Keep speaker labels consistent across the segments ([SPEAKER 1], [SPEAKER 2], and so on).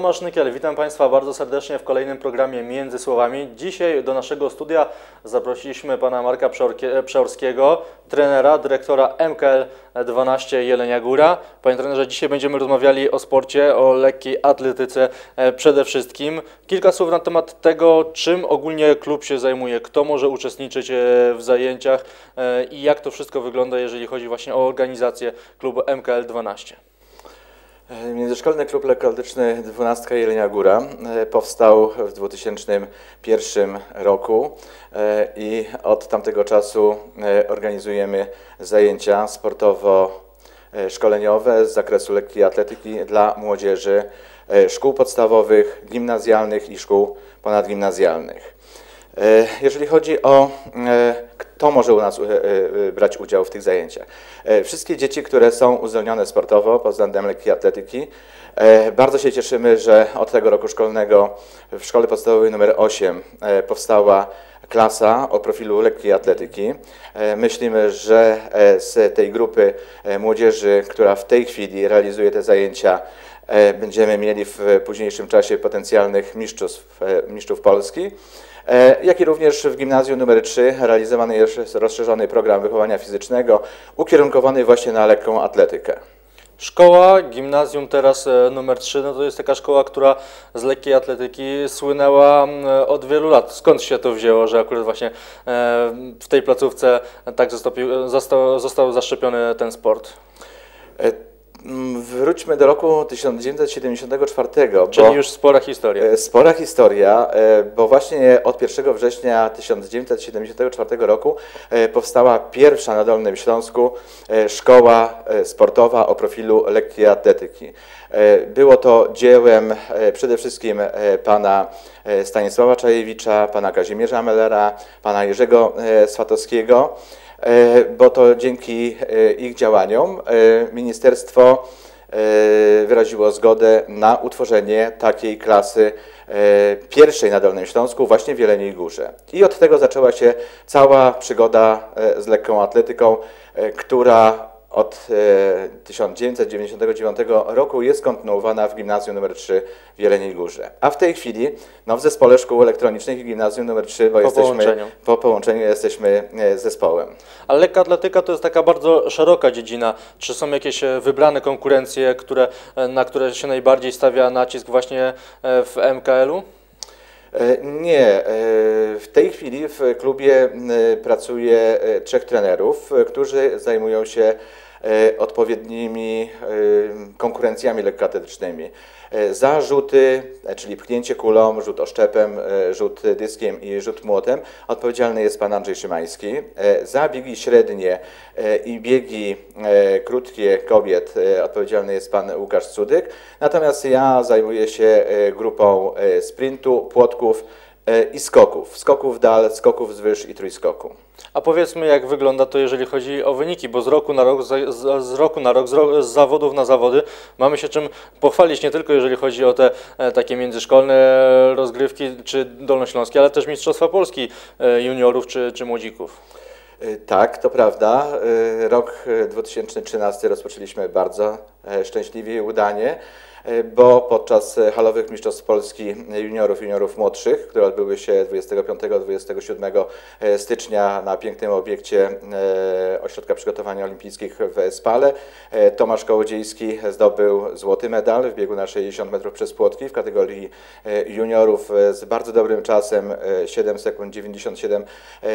[SPEAKER 1] Tomasz Nykiel, witam Państwa bardzo serdecznie w kolejnym programie Między Słowami. Dzisiaj do naszego studia zaprosiliśmy pana Marka Przeorskiego, trenera, dyrektora MKL 12 Jelenia Góra. Panie trenerze, dzisiaj będziemy rozmawiali o sporcie, o lekkiej atletyce e, przede wszystkim. Kilka słów na temat tego, czym ogólnie klub się zajmuje, kto może uczestniczyć e, w zajęciach e, i jak to wszystko wygląda, jeżeli chodzi właśnie o organizację klubu MKL 12.
[SPEAKER 2] Międzyszkolny Klub Lekkoatletyczny 12 Jelenia Góra e, powstał w 2001 roku e, i od tamtego czasu e, organizujemy zajęcia sportowo-szkoleniowe z zakresu lekkiej atletyki dla młodzieży szkół podstawowych, gimnazjalnych i szkół ponadgimnazjalnych. Jeżeli chodzi o kto może u nas e, e, brać udział w tych zajęciach. E, wszystkie dzieci, które są uzdolnione sportowo pod względem lekkiej atletyki, bardzo się cieszymy, że od tego roku szkolnego w szkole podstawowej nr 8 powstała klasa o profilu lekkiej atletyki. Myślimy, że z tej grupy młodzieży, która w tej chwili realizuje te zajęcia, będziemy mieli w późniejszym czasie potencjalnych mistrzów, mistrzów Polski. E, jak i również w gimnazjum nr 3 realizowany jest rozszerzony program wychowania fizycznego ukierunkowany właśnie na lekką atletykę.
[SPEAKER 1] Szkoła, gimnazjum teraz e, numer 3, no to jest taka szkoła, która z lekkiej atletyki słynęła od wielu lat. Skąd się to wzięło, że akurat właśnie e, w tej placówce tak został, został zaszczepiony ten sport?
[SPEAKER 2] Mm, wróćmy do roku 1974.
[SPEAKER 1] Czyli bo, już spora historia.
[SPEAKER 2] E, spora historia, e, bo właśnie od 1 września 1974 roku e, powstała pierwsza na Dolnym Śląsku szkoła sportowa o profilu lekkiej atletyki. Było to dziełem przede wszystkim pana Stanisława Czajewicza, pana Kazimierza Mellera, pana Jerzego Swatowskiego. E, bo to dzięki e, ich działaniom e, ministerstwo wyraziło zgodę na utworzenie takiej klasy pierwszej na Dolnym Śląsku, właśnie w Jeleniej Górze. I od tego zaczęła się cała przygoda z lekką atletyką, która od 1999 e, roku jest kontynuowana w gimnazjum nr 3 w Jeleniej Górze. A w tej chwili no, w zespole szkół elektronicznych i gimnazjum nr 3, bo po jesteśmy połączeniu. po połączeniu jesteśmy e, zespołem.
[SPEAKER 1] Ale lekka atletyka to jest taka bardzo szeroka dziedzina. Czy są jakieś e, wybrane konkurencje, które, na które się najbardziej stawia nacisk właśnie w MKL-u?
[SPEAKER 2] Nie. W tej chwili w klubie pracuje trzech trenerów, którzy zajmują się E, odpowiednimi e, konkurencjami lekkoatletycznymi. E, za rzuty, czyli pchnięcie kulą, rzut oszczepem, rzut dyskiem i rzut młotem odpowiedzialny jest pan Andrzej Szymański. Za biegi średnie i biegi krótkie kobiet odpowiedzialny jest pan Łukasz Cudyk. Natomiast ja zajmuję się grupą sprintu, płotków, i skoków. Skoków dal, skoków zwyż i trójskoku.
[SPEAKER 1] A powiedzmy, jak wygląda to, jeżeli chodzi o wyniki, bo z roku na rok, z, z roku na rok, z, ro, z, zawodów na zawody mamy się czym pochwalić, nie tylko jeżeli chodzi o te e, takie międzyszkolne rozgrywki czy dolnośląskie, ale też Mistrzostwa Polski e, juniorów czy, czy młodzików.
[SPEAKER 2] E, tak, to prawda. E, rok 2013 rozpoczęliśmy bardzo e, szczęśliwie i udanie. E, bo podczas halowych Mistrzostw Polski juniorów, juniorów młodszych, które odbyły się 25-27 e, stycznia na pięknym obiekcie e, Ośrodka Przygotowania Olimpijskich w Spale, Tomasz Kołodziejski zdobył złoty medal w biegu na 60 metrów przez płotki w kategorii juniorów z bardzo dobrym czasem 7 sekund 97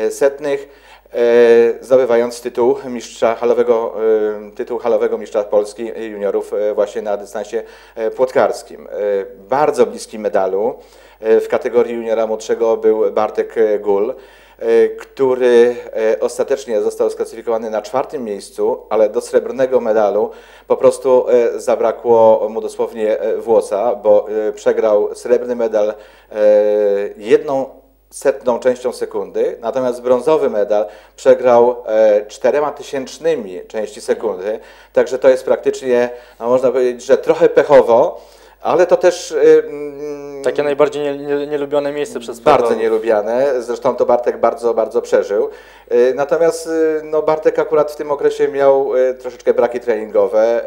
[SPEAKER 2] setnych zdobywając tytuł mistrza halowego, tytuł halowego mistrza Polski juniorów właśnie na dystansie E, płotkarskim. E, bardzo bliski medalu e, w kategorii juniora młodszego był Bartek Gul, który ostatecznie został sklasyfikowany na czwartym miejscu, ale do srebrnego medalu po prostu zabrakło mu dosłownie włosa, bo przegrał srebrny medal jedną setną częścią sekundy, natomiast brązowy medal przegrał e, czterema tysięcznymi części sekundy, także to jest praktycznie, no można powiedzieć, że trochę pechowo, ale to też...
[SPEAKER 1] E, Takie najbardziej nie, nie, nielubione miejsce przez
[SPEAKER 2] Bardzo nielubiane, zresztą to Bartek bardzo, bardzo przeżył. E, natomiast no, Bartek akurat w tym okresie miał troszeczkę braki treningowe,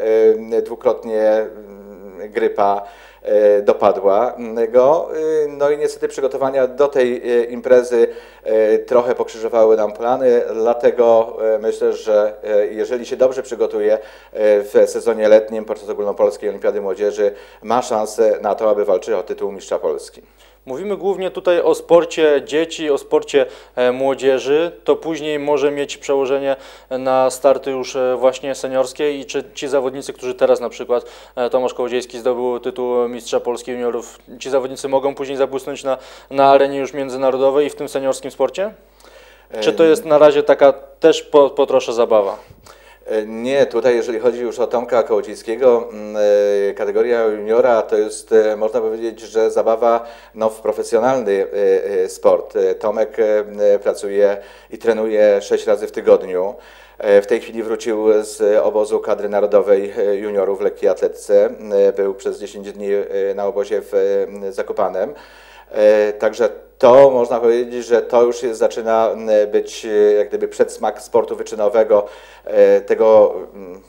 [SPEAKER 2] dwukrotnie grypa, e, dopadła go. E, No i niestety przygotowania do tej e, imprezy e, trochę pokrzyżowały nam plany, dlatego e, myślę, że e, jeżeli się dobrze przygotuje e, w sezonie letnim podczas Ogólnopolskiej Olimpiady Młodzieży, ma szansę na to, aby walczyć o tytuł mistrza Polski.
[SPEAKER 1] Mówimy głównie tutaj o sporcie dzieci, o sporcie e, młodzieży. To później może mieć przełożenie na starty już e, właśnie seniorskie i czy ci zawodnicy, którzy teraz na przykład e, Tomasz Kołodziejski zdobył tytuł mistrza Polski juniorów, ci zawodnicy mogą później zabłysnąć na, na arenie już międzynarodowej i w tym seniorskim sporcie? Czy to jest na razie taka też po, po trosze zabawa?
[SPEAKER 2] E, Nie, tutaj jeżeli chodzi już o Tomka Kołodziejskiego, mm, e, kategoria juniora to jest, e, można powiedzieć, że zabawa no, w profesjonalny sport. Tomek pracuje i trenuje sześć razy w tygodniu. W tej chwili wrócił z obozu kadry narodowej juniorów w lekkiej atletce. Był przez 10 dni na obozie w Zakopanem. E, Także to można powiedzieć, że to już jest, zaczyna m, być e, jak gdyby przedsmak sportu wyczynowego, e, tego mm,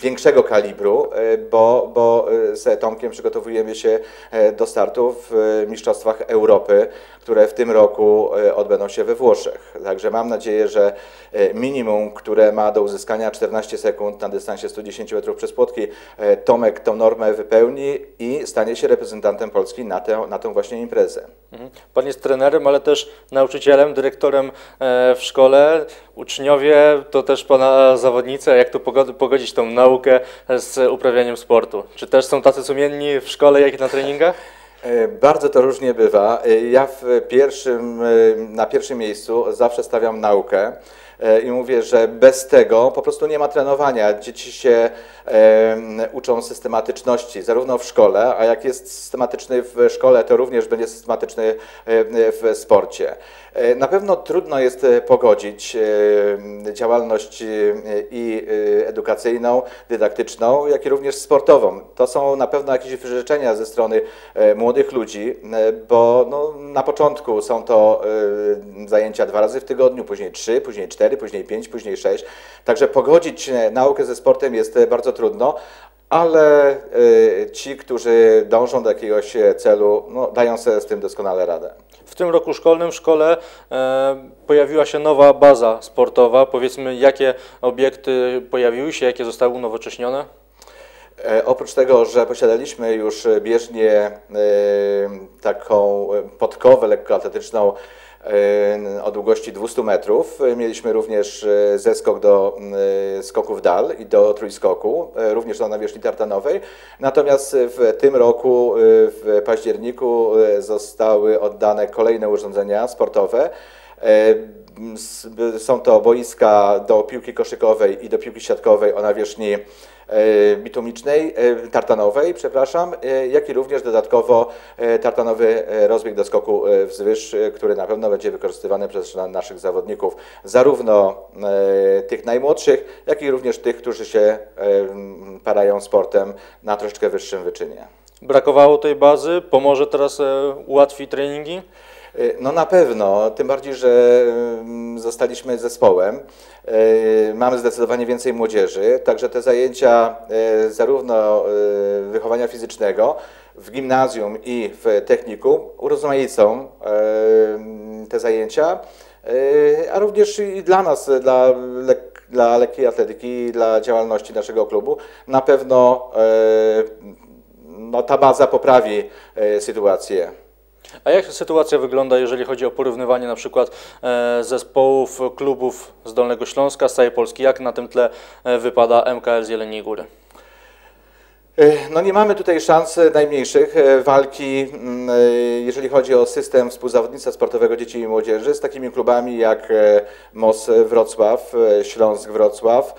[SPEAKER 2] większego kalibru, e, bo, bo e, z Tomkiem przygotowujemy się e, do startu w Mistrzostwach Europy, które w tym roku odbędą się we Włoszech. Także mam nadzieję, że minimum, które ma do uzyskania 14 sekund na dystansie 110 metrów przez płotki, Tomek tą normę wypełni i stanie się reprezentantem Polski na tę, na tę właśnie imprezę.
[SPEAKER 1] Mhm. Pan jest trenerem, ale też nauczycielem, dyrektorem e, w szkole. Uczniowie to też Pana zawodnicy. A Jak pogod- pogodzić tą naukę z uprawianiem sportu? Czy też są tacy sumienni w szkole, jak i na treningach?
[SPEAKER 2] E, Bardzo to różnie bywa. E, Ja w pierwszym, na pierwszym miejscu zawsze stawiam naukę i mówię, że bez tego po prostu nie ma trenowania. Dzieci się uczą systematyczności, zarówno w szkole, a jak jest systematyczny w szkole, to również będzie systematyczny w sporcie. E, Na pewno trudno jest e, pogodzić działalność e, i edukacyjną, dydaktyczną, jak i również sportową. To są na pewno jakieś wyrzeczenia ze strony młodych ludzi, bo no, na początku są to zajęcia dwa razy w tygodniu, później trzy, później cztery, później pięć, później sześć. Także pogodzić naukę ze sportem jest e, bardzo trudno, ale e, ci, którzy dążą do jakiegoś e, celu, no, dają sobie z tym doskonale radę.
[SPEAKER 1] W tym roku szkolnym w szkole e, pojawiła się nowa baza sportowa. Powiedzmy, jakie obiekty pojawiły się, jakie zostały unowocześnione?
[SPEAKER 2] E, Oprócz tego, że posiadaliśmy już bieżnię taką podkowę lekkoatletyczną o długości 200 metrów, e, mieliśmy również e, zeskok do e, skoku w dal i do trójskoku, e, również na nawierzchni tartanowej. Natomiast w tym roku, e, w październiku e, zostały oddane kolejne urządzenia sportowe. E, Są to boiska do piłki koszykowej i do piłki siatkowej o nawierzchni e, bitumicznej, e, tartanowej, przepraszam, e, jak i również dodatkowo e, tartanowy e, rozbieg do skoku e, wzwyż, e, który na pewno będzie wykorzystywany przez na- naszych zawodników, zarówno e, tych najmłodszych, jak i również tych, którzy się e, parają sportem na troszeczkę wyższym wyczynie.
[SPEAKER 1] Brakowało tej bazy, pomoże teraz, e, ułatwi treningi?
[SPEAKER 2] Y, No na pewno, tym bardziej, że mm, zostaliśmy zespołem. Y, Mamy zdecydowanie więcej młodzieży, także te zajęcia y, zarówno wychowania fizycznego w gimnazjum i w technikum urozmaicą te zajęcia, a również i dla nas, dla, dla lekkiej atletyki, dla działalności naszego klubu na pewno no, ta baza poprawi sytuację.
[SPEAKER 1] A jak sytuacja wygląda, jeżeli chodzi o porównywanie na przykład e, zespołów, klubów z Dolnego Śląska, z całej Polski? Jak na tym tle e, wypada MKL z Jeleniej Góry?
[SPEAKER 2] E, No nie mamy tutaj szans najmniejszych walki, mm, jeżeli chodzi o system współzawodnictwa sportowego dzieci i młodzieży z takimi klubami jak MOS Wrocław, Śląsk Wrocław.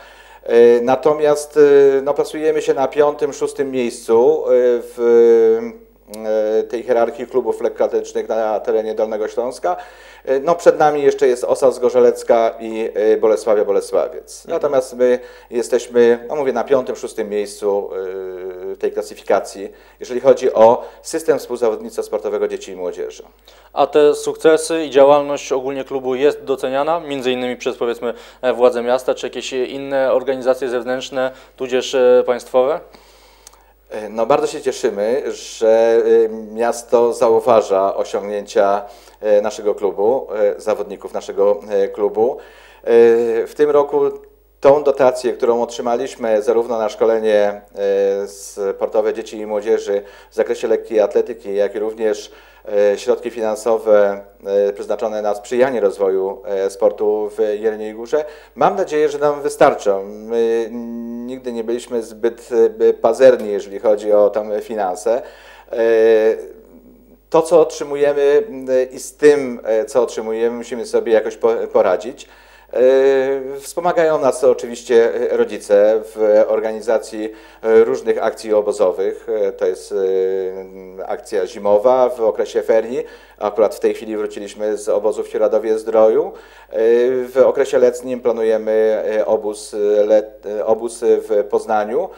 [SPEAKER 2] Natomiast no, plasujemy się na piątym, szóstym miejscu w tej hierarchii klubów lekkoatletycznych na terenie Dolnego Śląska. E, No przed nami jeszcze jest Osa Zgorzelecka i e, Bolesławia Bolesławiec. Natomiast my jesteśmy, no mówię, na piątym, szóstym miejscu e, tej klasyfikacji, jeżeli chodzi o system współzawodnictwa sportowego dzieci i młodzieży.
[SPEAKER 1] A te sukcesy i działalność ogólnie klubu jest doceniana, między innymi przez powiedzmy e, władze miasta, czy jakieś inne organizacje zewnętrzne, tudzież e, państwowe?
[SPEAKER 2] No bardzo się cieszymy, że y, miasto zauważa osiągnięcia y, naszego klubu, zawodników naszego klubu. W tym roku tą dotację, którą otrzymaliśmy zarówno na szkolenie sportowe dzieci i młodzieży w zakresie lekkiej atletyki, jak i również środki finansowe przeznaczone na sprzyjanie rozwoju sportu w Jeleniej Górze, mam nadzieję, że nam wystarczą. My nigdy nie byliśmy zbyt e, pazerni, jeżeli chodzi o tam finanse. E, to, co otrzymujemy i z tym, e, co otrzymujemy, musimy sobie jakoś poradzić. E, wspomagają nas oczywiście rodzice w organizacji różnych akcji obozowych. E, to jest e, akcja zimowa w okresie ferii. Akurat w tej chwili wróciliśmy z obozu w Sieradowie Zdroju. W okresie letnim planujemy obóz, obóz w Poznaniu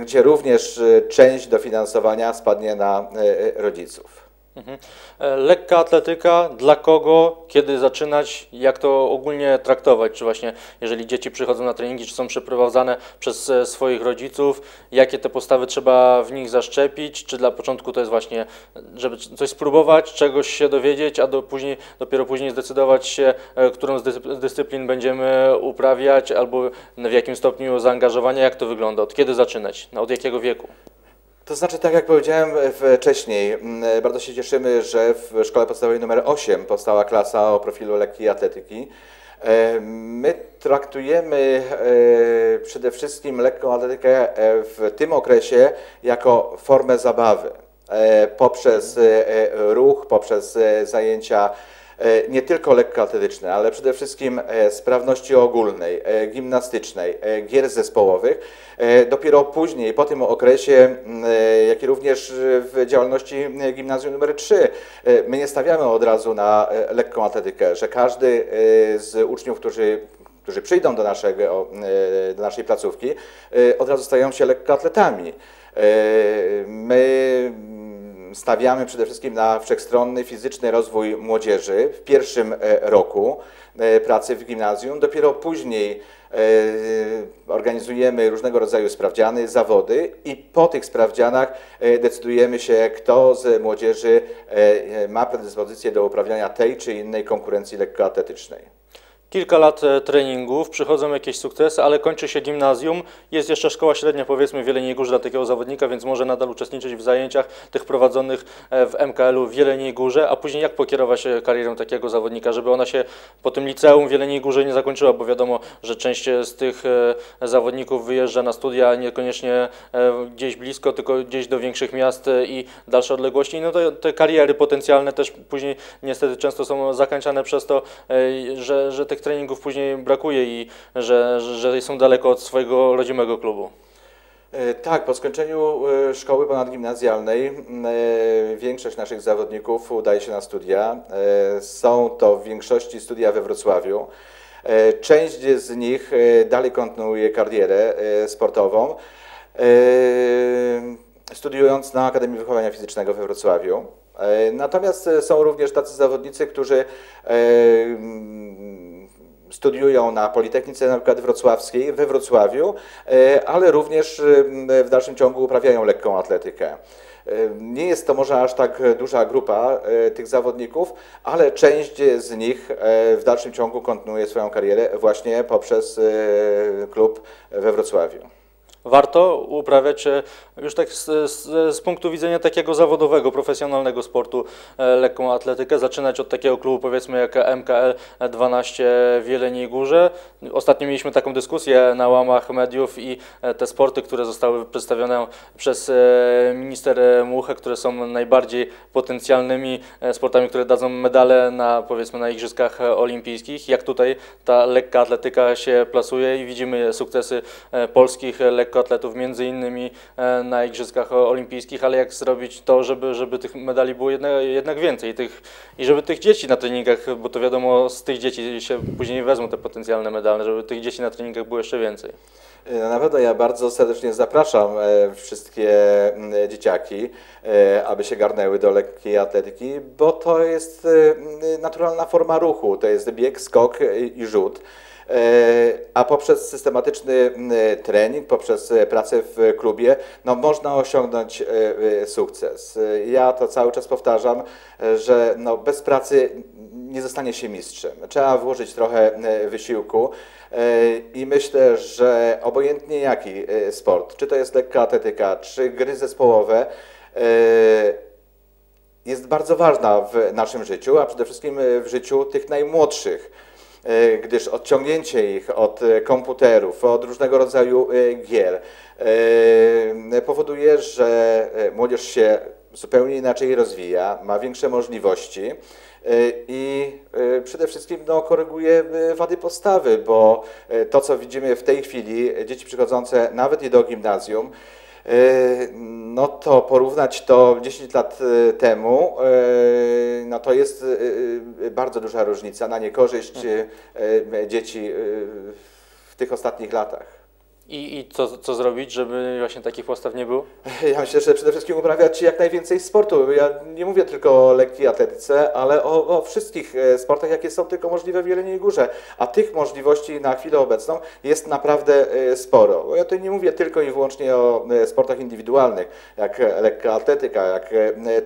[SPEAKER 2] gdzie również część dofinansowania spadnie na rodziców.
[SPEAKER 1] Mhm. E, lekka atletyka, dla kogo, kiedy zaczynać, jak to ogólnie traktować? Czy właśnie jeżeli dzieci przychodzą na treningi, czy są przeprowadzane przez e, swoich rodziców, jakie te postawy trzeba w nich zaszczepić? Czy dla początku to jest właśnie, żeby coś spróbować, czegoś się dowiedzieć, a do później, dopiero później zdecydować się, e, którą z dyscyplin będziemy uprawiać, albo w jakim stopniu zaangażowania, jak to wygląda, od kiedy zaczynać, od jakiego wieku?
[SPEAKER 2] To znaczy, tak jak powiedziałem wcześniej, mm, bardzo się cieszymy, że w szkole podstawowej numer 8 powstała klasa o profilu lekkiej atletyki. E, my traktujemy e, przede wszystkim lekką atletykę e, w tym okresie jako formę zabawy poprzez ruch, poprzez zajęcia E, nie tylko lekkoatletyczne, ale przede wszystkim e, sprawności ogólnej, e, gimnastycznej, gier zespołowych. Dopiero później, po tym okresie, jak i również w działalności gimnazjum numer 3, my nie stawiamy od razu na lekką atletykę, że każdy z uczniów, którzy którzy przyjdą do, naszego, do naszej placówki, od razu stają się lekkoatletami. My stawiamy przede wszystkim na wszechstronny fizyczny rozwój młodzieży w pierwszym e, roku e, pracy w gimnazjum. Dopiero później e, organizujemy różnego rodzaju sprawdziany, zawody i po tych sprawdzianach decydujemy się, kto z młodzieży ma predyspozycję do uprawiania tej czy innej konkurencji lekkoatletycznej
[SPEAKER 1] kilka lat e, treningów, przychodzą jakieś sukcesy, ale kończy się gimnazjum, jest jeszcze szkoła średnia, powiedzmy w Jeleniej Górze dla takiego zawodnika, więc może nadal uczestniczyć w zajęciach tych prowadzonych e, w MKL-u w Jeleniej Górze, a później jak pokierować karierą takiego zawodnika, żeby ona się po tym liceum w Jeleniej Górze nie zakończyła, bo wiadomo, że część z tych e, zawodników wyjeżdża na studia niekoniecznie gdzieś blisko, tylko gdzieś do większych miast i dalsze odległości, no to te kariery potencjalne też później niestety często są zakończane przez to, że, że tych treningów później brakuje i że, że są daleko od swojego rodzimego klubu.
[SPEAKER 2] E, tak, po skończeniu e, szkoły ponadgimnazjalnej e, większość naszych zawodników udaje się na studia. Są to w większości studia we Wrocławiu. Część z nich dalej kontynuuje karierę sportową, studiując na Akademii Wychowania Fizycznego we Wrocławiu. Natomiast są również tacy zawodnicy, którzy studiują na Politechnice na przykład Wrocławskiej, we Wrocławiu, e, ale również e, w dalszym ciągu uprawiają lekką atletykę. E, nie jest to może aż tak duża grupa tych zawodników, ale część z nich w dalszym ciągu kontynuuje swoją karierę właśnie poprzez klub we Wrocławiu
[SPEAKER 1] warto uprawiać e, już tak z, z, z, punktu widzenia takiego zawodowego, profesjonalnego sportu e, lekką atletykę, zaczynać od takiego klubu powiedzmy jak MKL 12 w Jeleniej Górze. Ostatnio mieliśmy taką dyskusję na łamach mediów i e, te sporty, które zostały przedstawione przez minister Muchę, które są najbardziej potencjalnymi sportami, które dadzą medale na powiedzmy na Igrzyskach Olimpijskich. Jak tutaj ta lekka atletyka się plasuje i widzimy sukcesy polskich lekko lekkoatletów, między innymi e, na Igrzyskach Olimpijskich, ale jak zrobić to, żeby, żeby tych medali było jednak, jednak więcej tych, i żeby tych dzieci na treningach, bo to wiadomo, z tych dzieci się później wezmą te potencjalne medale, żeby tych dzieci na treningach było jeszcze więcej.
[SPEAKER 2] No na pewno ja bardzo serdecznie zapraszam e, wszystkie dzieciaki, aby się garnęły do lekkiej atletyki, bo to jest naturalna forma ruchu, to jest bieg, skok i rzut. A poprzez systematyczny trening, poprzez pracę w klubie, no można osiągnąć sukces. Ja to cały czas powtarzam, że no bez pracy nie zostanie się mistrzem. Trzeba włożyć trochę wysiłku. I myślę, że obojętnie jaki sport, czy to jest lekka atletyka, czy gry zespołowe, jest bardzo ważna w naszym życiu, a przede wszystkim w życiu tych najmłodszych, e, gdyż odciągnięcie ich od komputerów, od różnego rodzaju e, gier e, powoduje, że młodzież się zupełnie inaczej rozwija, ma większe możliwości i przede wszystkim no, koryguje wady postawy, bo to, co widzimy w tej chwili, dzieci przychodzące nawet i do gimnazjum, E, no to porównać to 10 lat e, temu, e, no to jest bardzo duża różnica na niekorzyść dzieci w tych ostatnich latach.
[SPEAKER 1] I, I co, co zrobić, żeby właśnie takich postaw nie było?
[SPEAKER 2] Ja myślę, że przede wszystkim uprawiać jak najwięcej sportu. Ja nie mówię tylko o lekkiej atletyce, ale o, o wszystkich e, sportach, jakie są tylko możliwe w Jeleniej Górze. A tych możliwości na chwilę obecną jest naprawdę e, sporo. Ja tutaj nie mówię tylko i wyłącznie o e, sportach indywidualnych, jak lekka atletyka, jak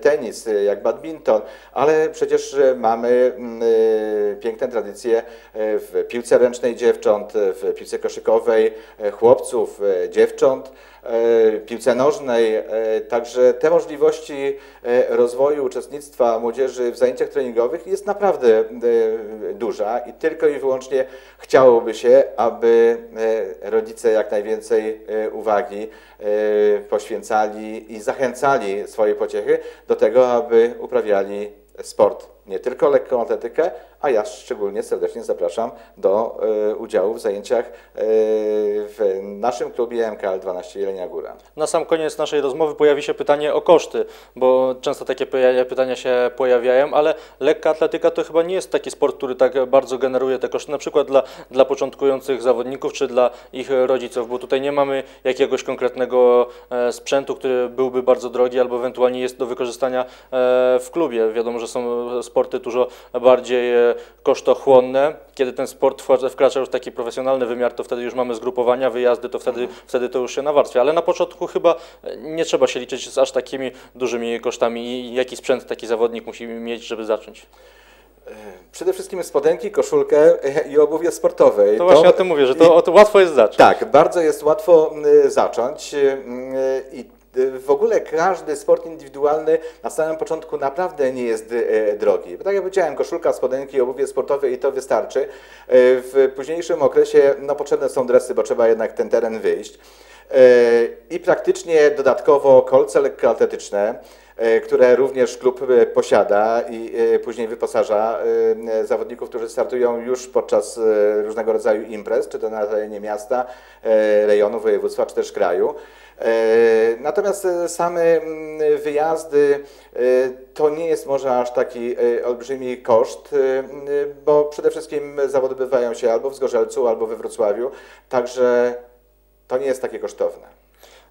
[SPEAKER 2] tenis, jak badminton, ale przecież mamy mm, piękne tradycje w piłce ręcznej dziewcząt, w piłce koszykowej chłopców, chłopców, e, dziewcząt, e, piłce nożnej. E, także te możliwości rozwoju uczestnictwa młodzieży w zajęciach treningowych jest naprawdę duża i tylko i wyłącznie chciałoby się, aby rodzice jak najwięcej uwagi poświęcali i zachęcali swoje pociechy do tego, aby uprawiali sport, nie tylko lekką atletykę, a ja szczególnie serdecznie zapraszam do y, udziału w zajęciach y, w naszym klubie MKL 12 Jelenia Góra.
[SPEAKER 1] Na sam koniec naszej rozmowy pojawi się pytanie o koszty, bo często takie pytania się pojawiają, ale lekka atletyka to chyba nie jest taki sport, który tak bardzo generuje te koszty, na przykład dla, dla początkujących zawodników czy dla ich rodziców, bo tutaj nie mamy jakiegoś konkretnego e, sprzętu, który byłby bardzo drogi albo ewentualnie jest do wykorzystania e, w klubie. Wiadomo, że są sporty dużo bardziej e, kosztochłonne. Kiedy ten sport wkracza już w taki profesjonalny wymiar, to wtedy już mamy zgrupowania, wyjazdy, to wtedy, wtedy to już się nawarstwia. Ale na początku chyba nie trzeba się liczyć z aż takimi dużymi kosztami. I jaki sprzęt taki zawodnik musi mieć, żeby zacząć?
[SPEAKER 2] E, przede wszystkim spodenki, koszulkę i obuwie sportowe.
[SPEAKER 1] To, to właśnie o tym mówię, że to, to łatwo jest zacząć.
[SPEAKER 2] Tak, bardzo jest łatwo zacząć i w ogóle każdy sport indywidualny na samym początku naprawdę nie jest e, drogi. Bo tak jak powiedziałem, koszulka, spodenki, obuwie sportowe i to wystarczy. E, w późniejszym okresie no, potrzebne są dresy, bo trzeba jednak ten teren wyjść. I praktycznie dodatkowo kolce lekkoatletyczne, które również klub posiada i później wyposaża zawodników, którzy startują już podczas różnego rodzaju imprez, czy to na terenie miasta, rejonu, województwa, czy też kraju. E, natomiast e, same mm, wyjazdy e, to nie jest może aż taki olbrzymi koszt, bo przede wszystkim zawody bywają się albo w Zgorzelcu, albo we Wrocławiu, także to nie jest takie kosztowne.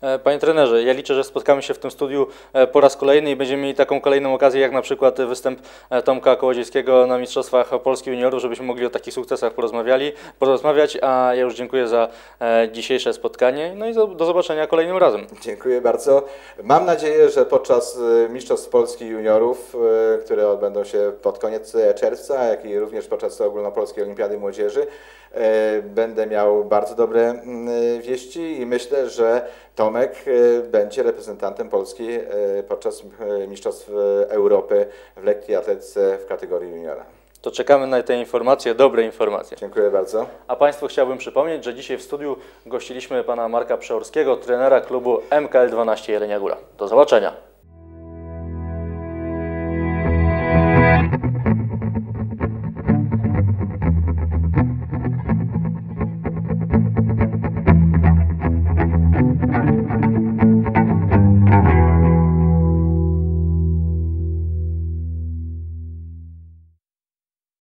[SPEAKER 1] E, panie trenerze, ja liczę, że spotkamy się w tym studiu e, po raz kolejny i będziemy mieli taką kolejną okazję, jak na przykład występ e, Tomka Kołodziejskiego na Mistrzostwach Polski Juniorów, żebyśmy mogli o takich sukcesach porozmawiali, porozmawiać, a ja już dziękuję za dzisiejsze spotkanie, no i do zobaczenia kolejnym razem.
[SPEAKER 2] Dziękuję bardzo. Mam nadzieję, że podczas Mistrzostw Polski Juniorów, które odbędą się pod koniec czerwca, jak i również podczas Ogólnopolskiej Olimpiady Młodzieży, będę miał bardzo dobre wieści i myślę, że Tomek e, będzie reprezentantem Polski e, podczas e, Mistrzostw Europy w lekkiej atletyce w kategorii juniora.
[SPEAKER 1] To czekamy na te informacje, dobre informacje.
[SPEAKER 2] Dziękuję bardzo.
[SPEAKER 1] A Państwu chciałbym przypomnieć, że dzisiaj w studiu gościliśmy pana Marka Przeorskiego, trenera klubu MKL 12 Jelenia Góra. Do zobaczenia.